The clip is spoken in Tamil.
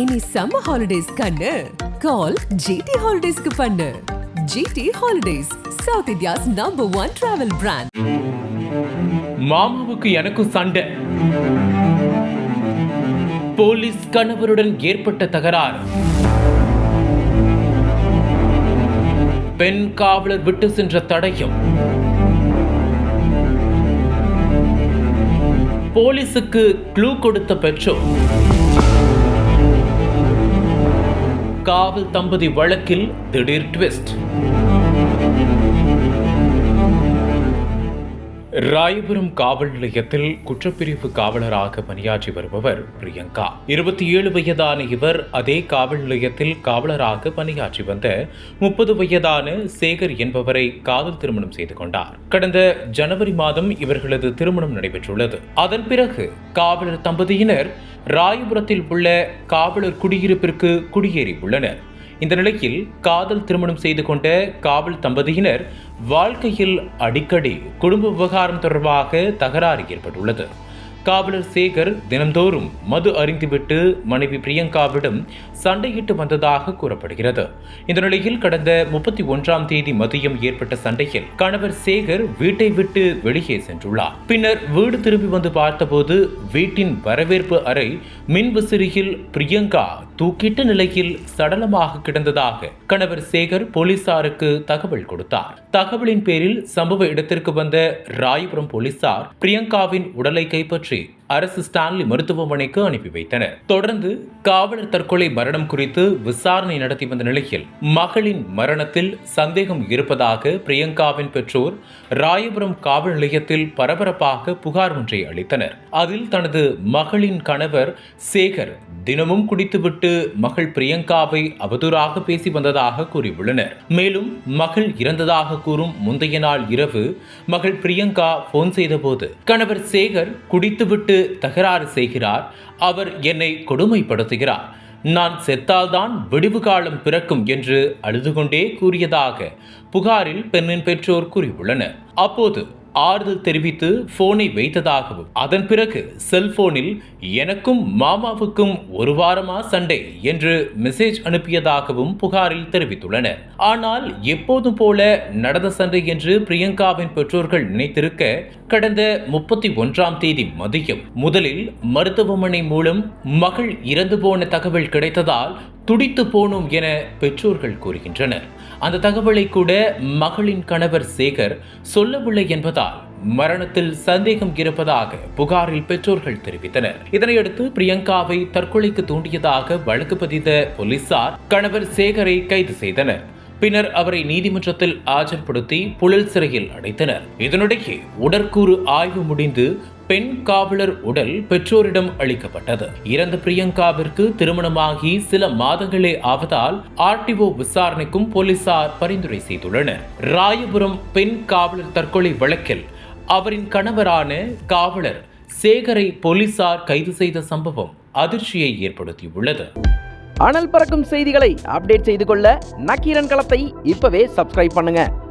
இனி சம்மர் ஹாலிடேஸ் கண்ணு. கால் ஜிடி ஹாலிடேஸ்க்கு பண்ணு. GT holidays south India's number one travel brand மாமாவுக்கு எனக்கும் சண்டை. போலீஸ் கணவருடன் ஏற்பட்ட தகராறு. பெண் காவலர் விட்டு சென்ற தடயம். போலீஸுக்கு க்ளூ கொடுத்த பெற்றோர். காவல் தம்பதி வழக்கில் திடீர் ட்விஸ்ட். ராயபுரம் காவல் நிலையத்தில் குற்றப்பிரிவு காவலராக பணியாற்றி வருபவர் பிரியங்கா. இருபத்தி ஏழு வயதான இவர் அதே காவல் நிலையத்தில் காவலராக பணியாற்றி வந்த முப்பது வயதான சேகர் என்பவரை காதல் திருமணம் செய்து கொண்டார். கடந்த ஜனவரி மாதம் இவர்களது திருமணம் நடைபெற்றுள்ளது. அதன் பிறகு காவலர் தம்பதியினர் ராயபுரத்தில் உள்ள காவலர் குடியிருப்பிற்கு குடியேறி உள்ளனர் இந்த நிலையில் காதல் திருமணம் செய்து கொண்ட காவல் தம்பதியினர் வாழ்க்கையில் அடிக்கடி குடும்ப விவகாரம் தொடர்பாக தகராறு ஏற்பட்டுள்ளது. காவலர் சேகர் தினந்தோறும் மது அறிந்துவிட்டு மனைவி பிரியங்காவிடம் சண்டையிட்டு வந்ததாக கூறப்படுகிறது. இந்த நிலையில் கடந்த முப்பத்தி ஒன்றாம் தேதி மதியம் ஏற்பட்ட சண்டையில் கணவர் சேகர் வீட்டை விட்டு வெளியே சென்றுள்ளார். பின்னர் வீடு திரும்பி வந்து பார்த்தபோது வீட்டின் வரவேற்பு அறை மின் விசிறியில் பிரியங்கா தூக்கிட்ட நிலையில் சடலமாக கிடந்ததாக கணவர் சேகர் போலீசாருக்கு தகவல் கொடுத்தார். தகவலின் பேரில் சம்பவ இடத்திற்கு வந்த ராயபுரம் போலீசார் பிரியங்காவின் உடலை கைப்பற்றி tree அரசு ஸ்டான்லி மருத்துவமனைக்கு அனுப்பி வைத்தனர். தொடர்ந்து காவலர் தற்கொலை மரணம் குறித்து விசாரணை நடத்தி வந்த நிலையில் மகளின் மரணத்தில் சந்தேகம் இருப்பதாக பிரியங்காவின் பெற்றோர் ராயபுரம் காவல் நிலையத்தில் பரபரப்பாக புகார் ஒன்றை அளித்தனர். அதில் தனது மகளின் கணவர் சேகர் தினமும் குடித்துவிட்டு மகள் பிரியங்காவை அவதூறாக பேசி வந்ததாக கூறியுள்ளனர். மேலும் மகள் இறந்ததாக கூறும் முந்தைய நாள் இரவு மகள் பிரியங்கா போன் செய்தபோது கணவர் சேகர் குடித்துவிட்டு தகராறு செய்கிறார் அவர் என்னை கொடுமைப்படுத்துகிறார். நான் செத்தால்தான் விடிவு காலம் பிறக்கும் என்று அழுது கொண்டே கூறியதாக புகாரில் பெண்ணின் பெற்றோர் கூறியுள்ளனர். அப்போது ஆறுதல் தெரிவித்து போனை வைத்ததாகவும் அதன் பிறகு செல்போனில் எனக்கும் மாமாவுக்கும் ஒரு வாரமா சண்டை என்று மெசேஜ் அனுப்பியதாகவும் புகாரில் தெரிவித்துள்ளனர். ஆனால் எப்போதும் போல நடந்த சண்டை என்று பிரியங்காவின் பெற்றோர்கள் நினைத்திருக்க கடந்த முப்பத்தி ஒன்றாம் தேதி மதியம் முதலில் மருத்துவமனை மூலம் மகள் இறந்து போன தகவல் கிடைத்ததால் துடித்து போனோம் என பெற்றோர்கள் கூறுகின்றனர். அந்த தகவலை கூட மகளின் கணவர் சேகர் சொல்லவில்லை என்பதால் மரணத்தில் சந்தேகம் இருப்பதாக புகாரில் பெற்றோர்கள் தெரிவித்தனர். இதனையடுத்து பிரியங்காவை தற்கொலைக்கு தூண்டியதாக வழக்கு பதித்த போலீசார் கணவர் சேகரை கைது செய்தனர். பின்னர் அவரை நீதிமன்றத்தில் ஆஜர்படுத்தி புழல் சிறையில் அடைத்தனர். இதனிடையே உடற்கூறு ஆய்வு முடிந்து பெண் காவலர் உடல் பெற்றோரிடம் அளிக்கப்பட்டது. இறந்த பிரியங்காவிற்கு திருமணமாகி சில மாதங்களே ஆவதால் ஆர்டிஓ விசாரணைக்கும் போலீசார் பரிந்துரை செய்துள்ளனர். ராயபுரம் பெண் காவலர் தற்கொலை வழக்கில் அவரின் கணவரான காவலர் சேகரை போலீசார் கைது செய்த சம்பவம் அதிர்ச்சியை ஏற்படுத்தியுள்ளது. அனல் பறக்கும் செய்திகளை அப்டேட் செய்து கொள்ள நக்கீரன் களத்தை இப்பவே சப்ஸ்கிரைப் பண்ணுங்க.